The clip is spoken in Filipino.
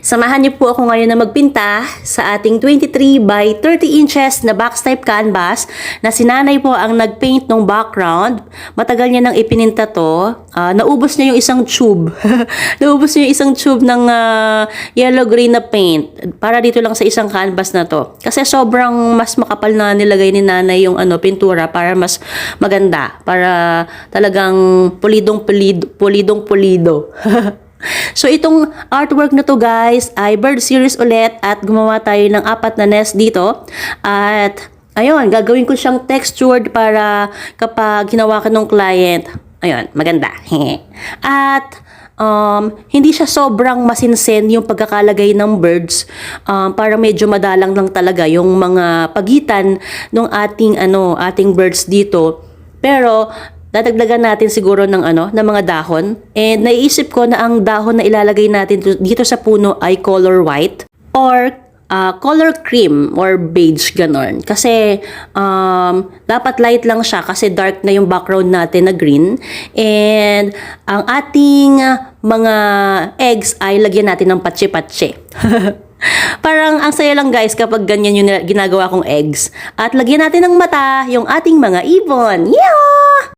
Samahan niyo po ako ngayon na magpinta sa ating 23 by 30 inches na box type canvas na sinanay po ang nagpaint ng background. Matagal niya nang ipininta to. Ah, naubos niya yung isang tube. naubos niya yung isang tube ng ah, yellow-green na paint para dito lang sa isang canvas na to. Kasi sobrang mas makapal na nilagay ni nanay yung ano, pintura para mas maganda. Para talagang pulidong pulido. Pulidong pulido. So itong artwork na to guys ay bird series ulit at gumawa tayo ng apat na nest dito. At ayun, gagawin ko siyang textured para kapag hinawakan ng client, ayun, maganda. at um, hindi siya sobrang masinsen yung pagkakalagay ng birds. Um, para medyo madalang lang talaga yung mga pagitan ng ating ano, ating birds dito. Pero dadagdagan natin siguro ng ano, ng mga dahon. And naiisip ko na ang dahon na ilalagay natin to- dito sa puno ay color white or ah, color cream or beige ganon. Kasi um, dapat light lang siya kasi dark na yung background natin na green. And ang ating mga eggs ay lagyan natin ng patse-patse. Parang ang saya lang guys kapag ganyan yung ginagawa kong eggs. At lagyan natin ng mata yung ating mga ibon. Yeah!